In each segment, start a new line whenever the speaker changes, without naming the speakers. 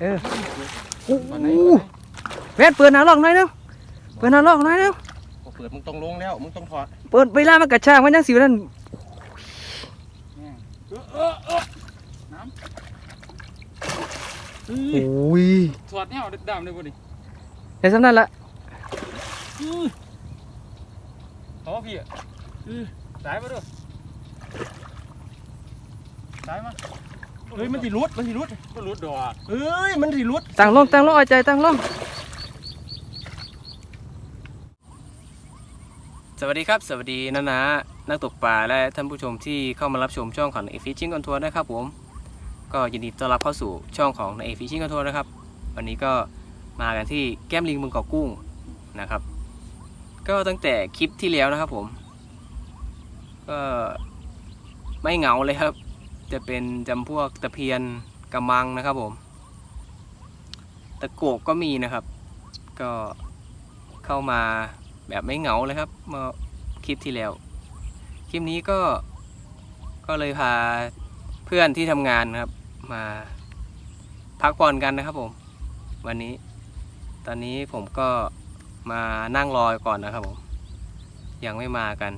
เออโอ้โหเวทเปิดหน้าลอกหน่อยนึงเปิดหน้าลอกหน่อยนึง
พอเปิดมึงต้องลงแล้วมึงต้องถอด
เปิดเวลามันกระชากมันยังสิวนั่น
เออเออเออน้ำเอ้ย
โอ้ย
ถอดเนี่ยเอาดำเลยบ่ดิ
ในสำนั้นละ
เขาพี่อะสายมาด้วยสายมา
เฮ้ยมันสิรุดมันสิรุด
ก็รุดดอก
เฮ้ยมันสิรุด
ตั้งลงตั้งลงเอาใจตั้งลงสวัสดีครับ สวัสดีนะนะนักตกปลาและท่านผู้ชมที่เข้ามารับชมช่องของในฟิชชิ่งคอนทัวร์นะครับผม ก็ยินดีต้อนรับเข้าสู่ช่องของในฟิชชิ่งคอนทัวร์นะครับ วันนี้ก็มากันที่แก้มลิงเมืองเกาะกุ้งนะครับ ก็ตั้งแต่คลิปที่แล้วนะครับผม ก็ไม่เหงาเลยครับ จะเป็นจำพวกตะเพียนกระมังนะครับผม ตะโกกก็มีนะครับ ก็เข้ามาแบบไม่เหงาเลยครับเมื่อคลิปที่แล้ว คลิปนี้ก็ก็เลยพาเพื่อนที่ทำงานนะครับ มาพักผ่อนกันนะครับผม วันนี้ ตอนนี้ผมก็มานั่งรอก่อนนะครับผม ยังไม่มากัน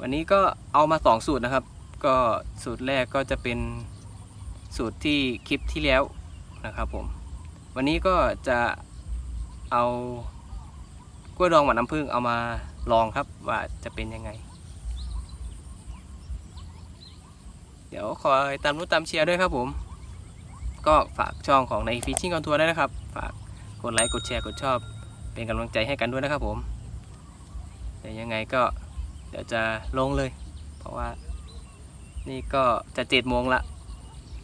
วันนี้ก็เอามาสองสูตรนะครับ ก็สูตรแรกก็จะเป็นสูตรที่คลิปที่แล้วนะครับผม วันนี้ก็จะเอากล้วยดองหวานน้ำผึ้งเอามาลองครับว่าจะเป็นยังไง เดี๋ยวคอยตามรู้ตามเชียร์ด้วยครับผม ก็ฝากช่องของในฟิชชิ่งคอนทัวร์ได้นะครับ ฝากกดไลค์กดแชร์กดชอบ เป็นกำลังใจให้กันด้วยนะครับผมเดี๋ยวยังไงก็เดี๋ยวจะลงเลย เพราะว่า นี่ก็จะเจ็ดโมงละ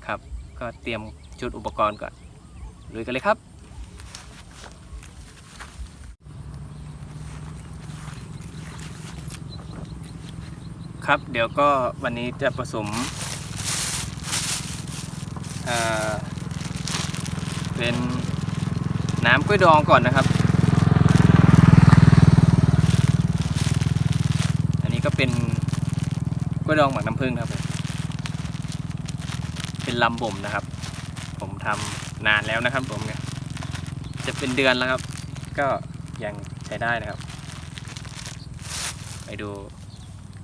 ครับ ก็เตรียมชุดอุปกรณ์ก่อนลุยกันเลยครับ ครับเดี๋ยวก็วันนี้จะผสมเอ่อเป็นน้ำกล้วยดองก่อนนะครับ อันนี้ก็เป็นกล้วยดองหมักน้ำผึ้งครับผม เป็นลำบ่มนะครับ ผมทำนานแล้วนะครับผมเนี่ยจะเป็นเดือนแล้วครับ ก็ยังใช้ได้นะครับ ไปดู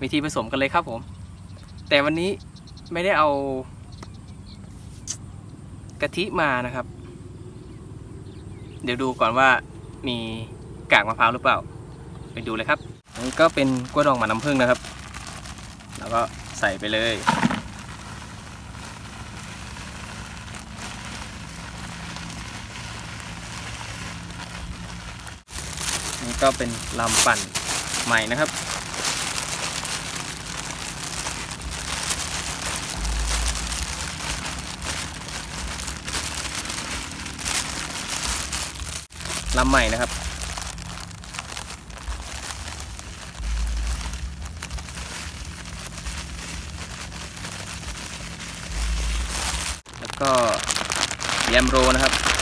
วิธีผสมกันเลยครับผม แต่วันนี้ไม่ได้เอากะทิมานะครับ เดี๋ยวดูก่อนว่ามีกากมะพร้าวหรือเปล่า ไปดูเลยครับอันนี้ก็เป็นกล้วยดองหมันน้ำผึ้งนะครับ แล้วก็ใส่ไปเลย นี่ ก็เป็นลำปั่นใหม่นะครับ ลำใหม่นะครับแล้วก็แยมโรนะครับ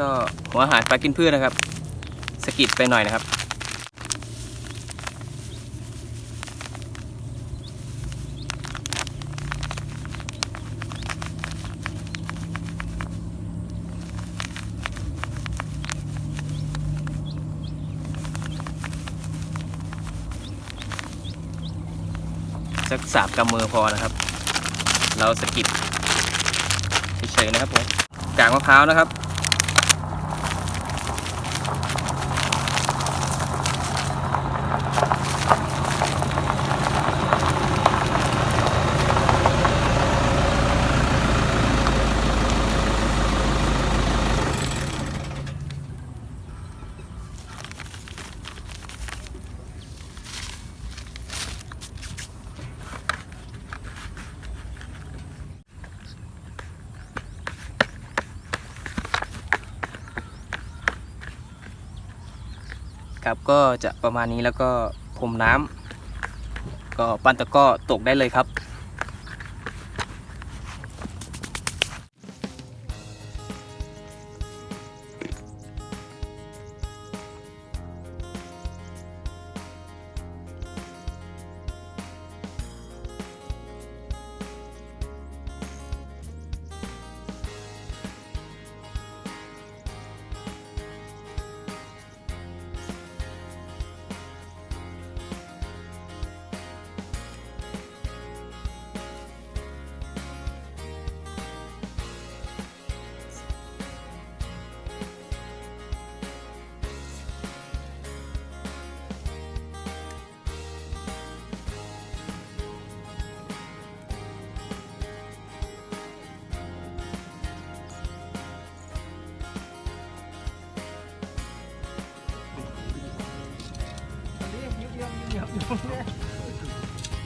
ก็หัวอาหารปลากินพืชนะครับสกิดไปหน่อยนะครับ สักสามกำมือพอนะครับ เราสกิดเฉยๆนะครับผมกากมะพร้าวนะครับ ครับ ก็จะประมาณนี้แล้วก็พรมน้ำก็ปั้นตะก้อตกได้เลยครับ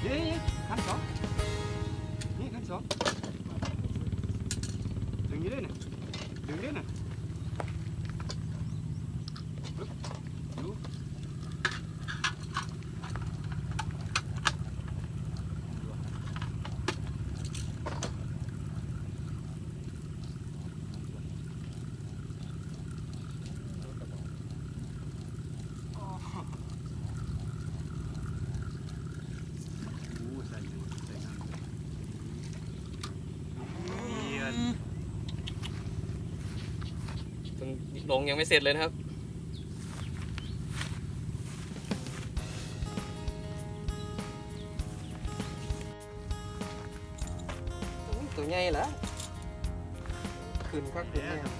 เย้ทั้งสอง
ลงยังไม่เสร็จเลยนะครับ ตัวใหญ่รอขึ้น
ก็ขึ้นแน่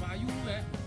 把油呗。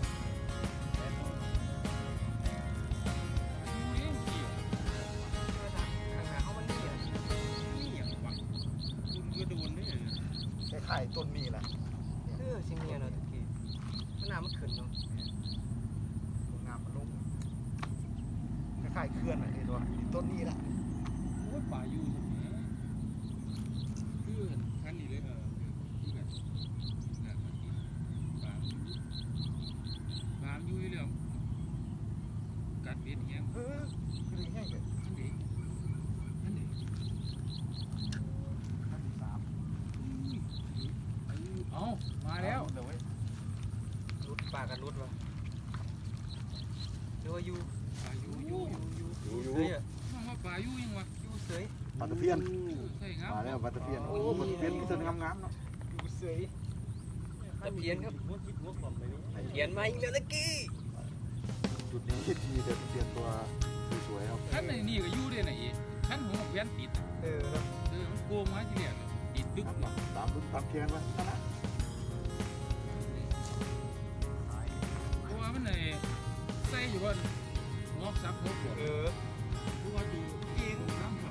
น้ำ
เนาะ
ดูเส
ยตะเพี้ยน
ครับ
เพี้ยนมา
อีกแล้วตะกี้
จุดนี้ทีเด็ดเปลี่ยนตัวสวยๆครับ
ท่านในนี่ก็อยู่ด้วยนะอีท่านหัวเวียนติด
เออครับ
เออมันโกงมาจีเนี่ยติดดึกเนาะ
ตามดึกตามเพี้ยนวะนะ
นะเมันในใส่อยู่บนงอกซับหัวปด
เออ
เพว่าดูเองน้ำ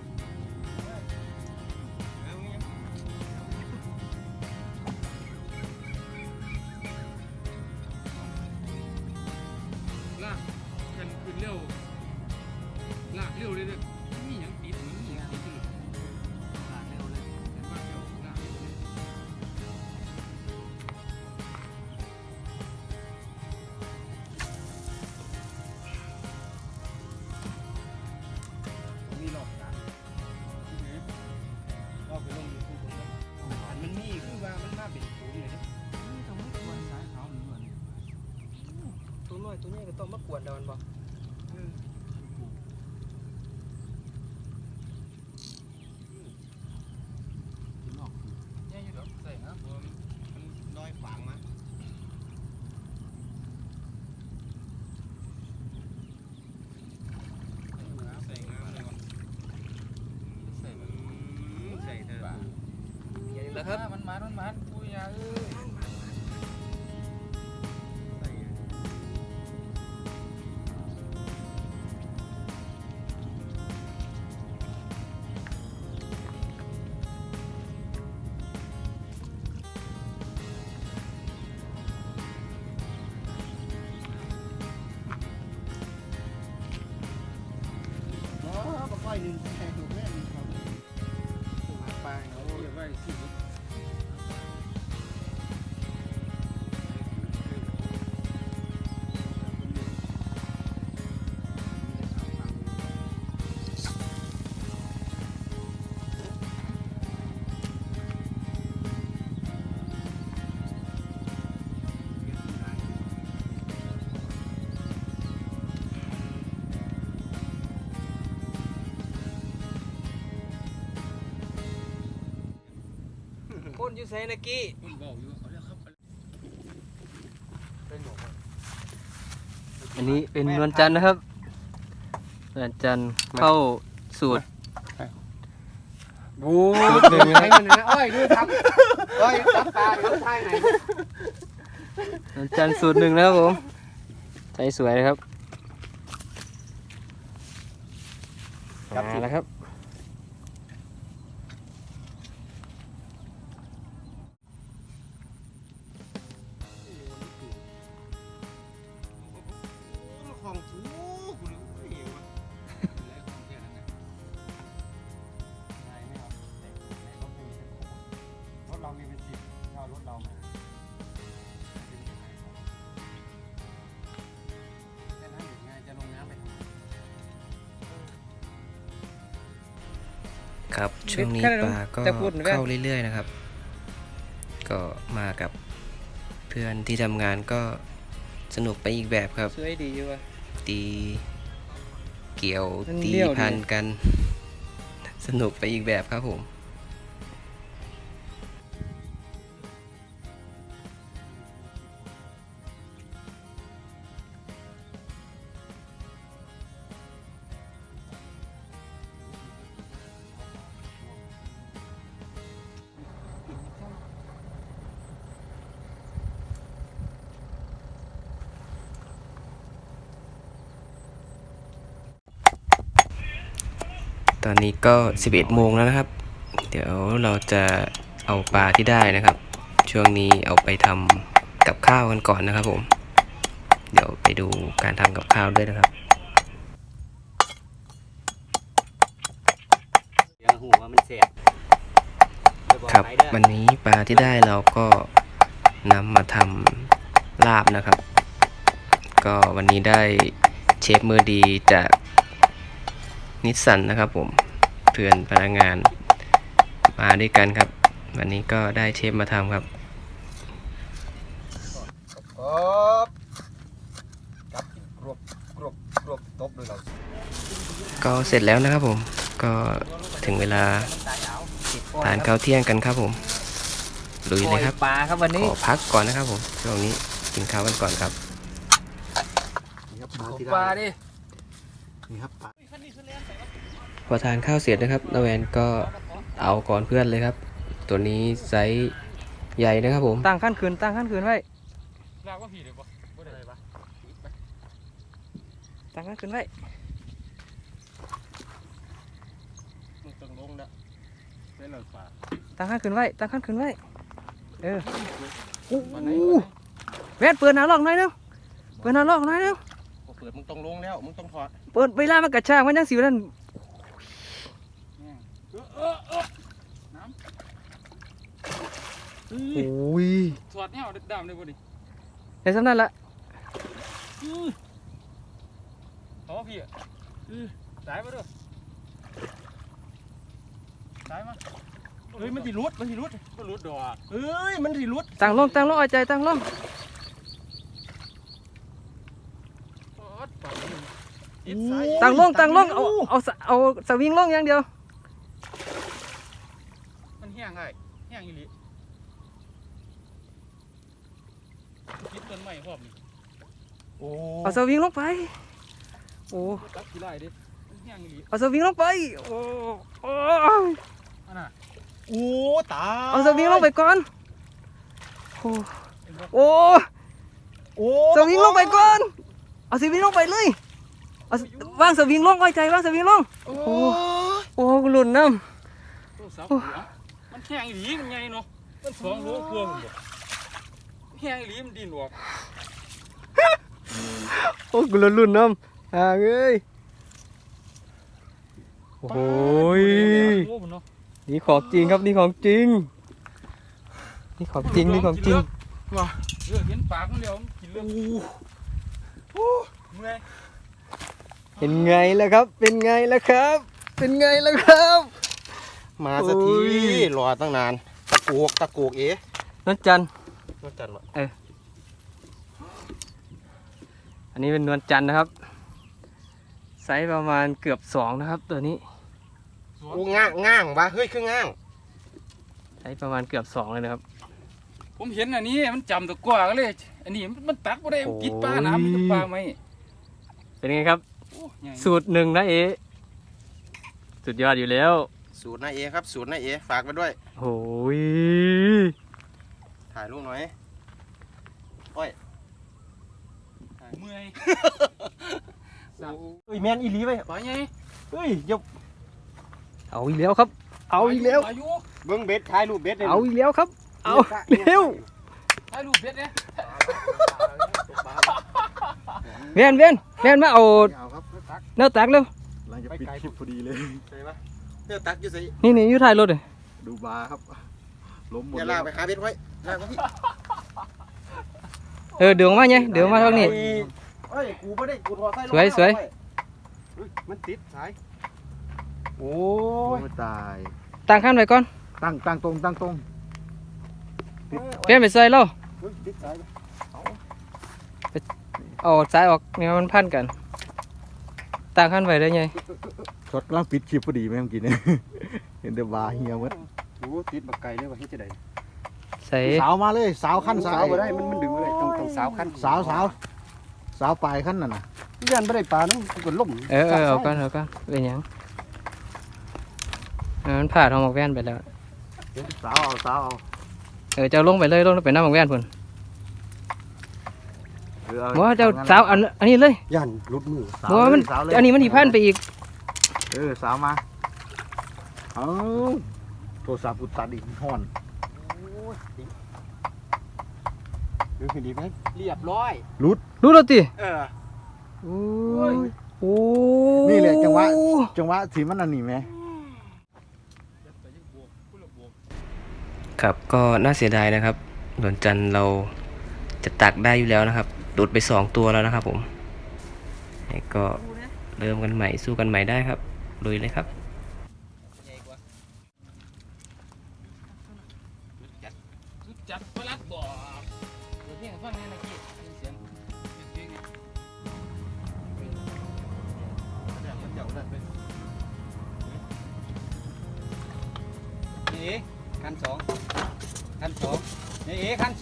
ตัวนี้ก็
ต้องมากวนเดาวันบ่
อยู่ไสนะกี้
คุณบอ
กอ
ยู่
เอา
แล้
ว
ค
รับเป็
นหม
อันนี้เป็นนวลจันทร์นะครับนวลจันทร์เข้าสูตร
บู๊
ดเลยนะให้
มันะเอ้ยดูทับเอ้ยทับปลาทับท้ายไหน
นวลจันทร์สูตรหนึ่งนะครับผมใจสวยเลยครับ
ของกูกูเลยโอ้ยว่ะ
รถเรามีเป็นสิบเอารถเรามาแค่นั้นอยู่ไงจะลงน้ำไปทำไม
ครับช่วงนี้
แค่นั้น
ปลาก็
จะพูดไหม
เข้าเรื่อยๆนะครับ ก็มากับเพื่อนที่ทำงานก็สนุกไปอีกแบบครับ
สวยดีอยู่ว่ะ
ตี เกี่ยว
มัน
ตี
เลี้ยวดี
พันกัน สนุกไปอีกแบบครับผม ตอนนี้ก็ 11 โมงแล้วนะครับ เดี๋ยวเราจะเอาปลาที่ได้นะครับ ช่วงนี้เอาไปทำกับข้าวกันก่อนนะครับผม เดี๋ยวไปดูการทำกับข้าวด้วยนะครับ
ยังหูว่ามันเสียบ
ครับ วันนี้ปลาที่ได้เราก็นำมาทำลาบนะครับ ก็วันนี้ได้เชฟมือดีจาก นิสสันนะครับผมเพื่อนพนักงาน มาด้วยกันครับ วันนี้ก็ได้เชฟมาทำครับ
ครับกับกรวบกรวบกรวบตบด้วยเรา
ก็เสร็จแล้วนะครับผม ก็ถึงเวลาทานข้าวเที่ยงกันครับผมลุยเลยครับ
ปลาครับวัน
ข
นี้
อพักก่อนนะครับผมช่วงนี้กินข้าวกันก่อนครับ
นี่ครับปลาที่
ปลา
ได้
ดิ
นี่ครับปลา
พอทานข้าวเสร็จนะครับนาแวนก็เอาก่อนเพื่อนเลยครับ ตัวนี้ไซส์ใหญ่นะครับผม
ตั้งขั้นคืนตั้งขั้นคืนไว้
ลากว่าผีเลยปะว่าอะไรปะ
ตั้งขั้นคืนไว้
มึงต้องลงนะเป็นหลังป่า
ตั้งขั้นคืนไว้ตั้งขั้นคืนไว้เออโอ้
วันไหน
โหแว่นเปิดหน้าลอกหน่อยนึงเปิดหน้าลอกหน่อยนึง
เปิดมึงต้องลงแล้วมึงต้องถอด
เปิดเวลามันกระชากมันยังสิวนั่น
เออเออน้
โอ้ยำ
ถอดเนี่ยดำเลยบ่ดิ
ในสำนันละ
อ๋อพี่อะสายมาด้วยสายมาเฮ้ยมันสิรุดมันสิรุดมันรุดดอกเฮ้ยมันสิรุด
ตั้งลงตั้งลงเอาใจตั้งลงตั้งลงตั้งลงเอาเอาสเอาสวิงลงอย่างเดียว
มันแห้งไงแห้งอีหลีคิดต้นไม้พร้อมนี่โอ้
เอาสวิงลงไป โอ้
ตัดกี่ไร่ดิมันแห้งอีหลี
เอาสวิงลงไป โอ้โอ้
อันน่ะโอ้ตาย
เอาสวิงลงไปก่อน โอ้โอ้
โอ้
สวิงลงไปก่อน เอาสวิงลงไปเลย เอาสวางสวิงลงไว้ใจวางสวิงลง
โอ้
โอ้โอ้หล่นน้
โทรศัพท์หัวมันแห้งอีหลีมันไงเนาะ มันสองโลกว่ามันบ่แห้งอีหลีมันดินออกำ
โอ้กูหล่นหล่นน้ำห่างเอ้ยโอ้ย
โอ้มันเนาะ
นี่ของจริงครับนี่ของจริง นี่ของจริงนี่ของจริง
ว่ะเออเห็นปากมันแล้วมันกินเลือดโอ้เมื่อย
เป็นไงล่ะครับ เป็นไงล่ะครับ เป็นไงล่ะครับ
มาสักที
โอ้ย
รอตั้งนาน ตะโกกตะโกกเอ๋
นันจันทร์
น่าจันวะ
อั นนี้เป็นนวลจันทร์นะครับไซส์ประมาณเกือบสองนะครับ ตัวนี้
โอ้ง่างง่างวะเฮ้ยคือง่าง
ไซส์ประมาณเกือบสองเลยนะครับ
ผมเห็นอันนี้มันจำตะกร้าก็เลย อันนี้มันตักบ่ได้มันกินปลาน้ำมันจะปลาไหม
เป็นไงครับ
โอ้ใหญ่
สูตรหนึ่งนะเอสุดยอดอยู่แล้ว
สูตรนายเอครับ สูตรนายเอฝากไว้ด้วย
โอ้ย
ถ่ายรูปหน่อย
เมื่อย
เฮ้ยแมนอีหลีไป
ปลาใหญ่
เฮ้ยยก
เอาอีกแล้วครับ เอาอีกแล้ว
ปลาอยู่
เบิ้งเบ็ดถ่ายรูปเบ็ดเลย
เอาอีกแล้วครับ เอาเร็ว
ถ่ายรูปเบ็ดเนี่ย
เวียนเวียนเวียนมาเอา
เอาครับ
เนื้อตักเร็ว
หลังจะปิดคลิปพอดีเลย
ใช่ปะเดี๋ยวตักอยู่สิ
นี่นี่อยู่ท้ายรถเลย
ดูบาร์ครับล้มหมด
อย่า
เล
ลายกไปหาเบ็ดไว้ลากไปพี่
เออเดืองมาไงเดืองมาทางนี้
เฮ้ยกูไม่ได้กูถอดไส้
สวยสวย
เฮ้ยมันติดสายโอ้
โอ้
ย
ยตาย
ตั้งขั้นไว้ก่อน
ตั้งตั้งตรงตั้งตรง
เวียนไปใส่แล้ว
เฮ้ยติดสาย
เอาสายออกเนี่ยมันพันกันตั้งขั้นไว้ได้ไง
ช็อตกำลังปิดคลิปพอดีไหมเมื่อกี้เนี่ย เห็นแต่บาร์เฮียหมด
โอ้ติดบักไก่เลยว่าเฮ็ดจะได้
ใส่
สาวมาเลย สาวขั้นสา
สาวยบ่ได้มันมันดึงบ่ได้ ต้องต้องสาวขั้น
สาวสาวสาวปลายขั้นน่ะนะ
ยันบ่ได้ปลาเนาะกูก็ล่ม
เออเออเอาก่อนเอาก่อนเป็นหยังเออมันผ่าทองหมกแว่นไปแล้ว
สาวเอาสาวเอา
เออเจ้าลงไปเลยลงไปน้ำหมกแว่นพุ่น
หรือเอา
บ่เจ้าสาวอันอันนี้เลย
ยันหลุดมือ
สาว
บ่ว่ามัน
เลยสาวเลย
อันนี้มันอีพันไปอีก
เออสาวมาเอาโทรศัพท์กูตัดอีกห่อน
ดึงขึ้นดีไหม
เรียบร้อย
รู้แล้วติ
เออ
โอ้ย โอ้
นี่แหละจังหวะ จังหวะที่มันอันนี้ไหม
ครับก็น่าเสียดายนะครับดวนจันทร์เราจะตักได้อยู่แล้วนะครับหลุดไปสองตัวแล้วนะครับผมนี่ก็เริ่มกันใหม่สู้กันใหม่ได้ครับลุยเลยครับ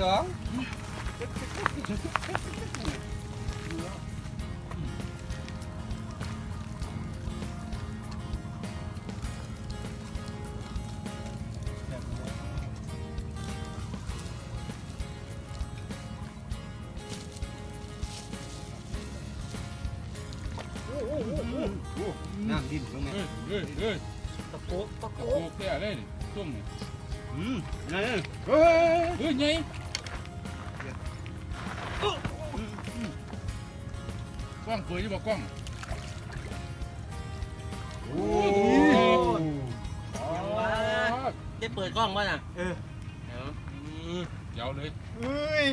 สองน้ำ
ดิ้นลงไหม
เฮ้ยเฮ้ยเฮ้ยตะโกตะโกกแก่เลยนี่ต้มนี่
อืมนี่
กล้องเปิดอยู่บ่กล้อง
โอ้
อ๋อ
ได้เปิดกล้องป่ะน่ะ
ยาวเลย
เฮ้ย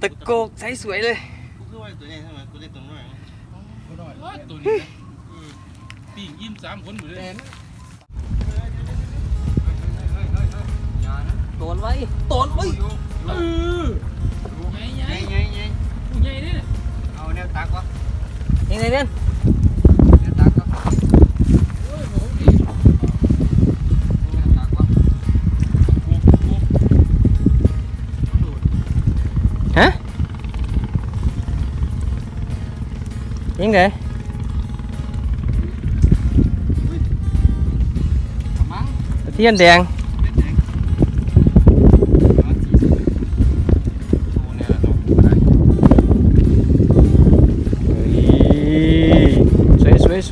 ตะโกกใสสวยเลย
กูคือว่าตัวนี้ใช่ไหมกูเล่นตัวน้อย
ว้าตัวนี้นะเออปีกยิ้มสามคนหมดเลย
โตนไว้โตนไว้
เออ ใหญ่ใหญ่
ไงไงไง
ผู้ใหญ่นี่
เอา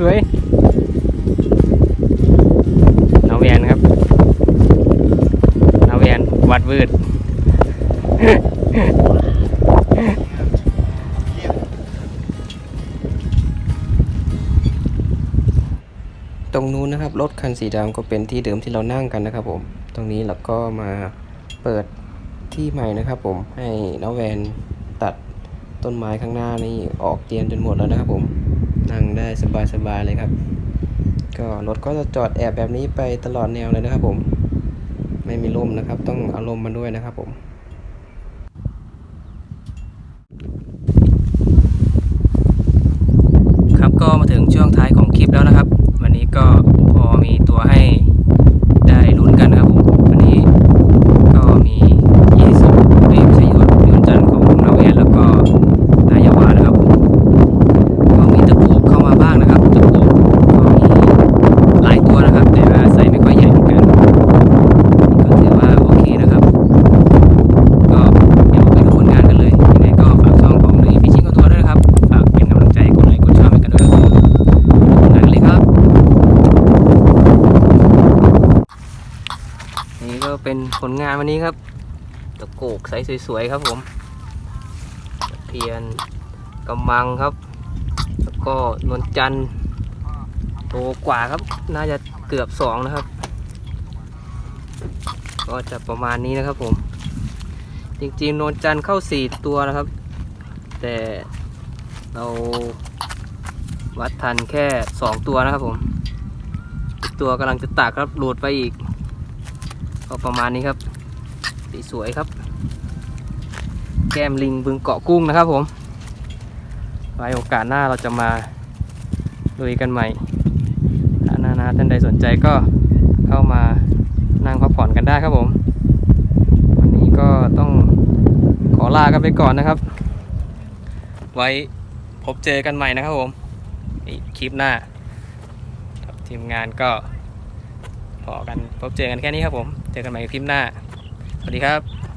สวยสวยสวนาเวียนครับนาเวียนวัดวืดตรงนู้นนะครับรถคันสีดำก็เป็นที่เดิมที่เรานั่งกันนะครับ ผม ตรงนี้เราก็มาเปิดที่ใหม่นะครับ ผมให้น้าแวนตัดต้นไม้ข้างหน้านี่ออกเตียนจนหมดแล้วนะครับผม นั่งได้สบายๆเลยครับ ก็รถก็จะจอดแอบแบบนี้ไปตลอดแนวเลยนะครับผม ไม่มีลมนะครับ ต้องเอาลมมาด้วยนะครับผมครับก็มาถึงช่วงท้ายของคลิปแล้วนะครับ วันนี้ก็พอมีตัว ก็เป็นผลงานวันนี้ครับตะโกกใสสวยๆครับผมตะเพียนกำมังครับ แล้วก็นวลจันทร์โตกว่าครับ น่าจะเกือบสองนะครับ ก็จะประมาณนี้นะครับผม จริงๆนวลจันทร์เข้าสี่ตัวนะครับ แต่เราวัดทันแค่สองตัวนะครับผม ตัวกำลังจะตากครับหลุดไปอีก ก็ประมาณนี้ครับสีสวยครับ แก้มลิงบึงเกาะกุ้งนะครับผมไว้โอกาสหน้าเราจะมาลุยกันใหม่ถ้านานาท่านใดสนใจก็เข้ามานั่งพักผ่อนกันได้ครับผม วันนี้ก็ต้องขอลากันไปก่อนนะครับ ไว้พบเจอกันใหม่นะครับผมอีกคลิปหน้าทีมงานก็ อกันพบเจอกันแค่นี้ครับผม เจอกันใหม่คลิปหน้า สวัสดีครับ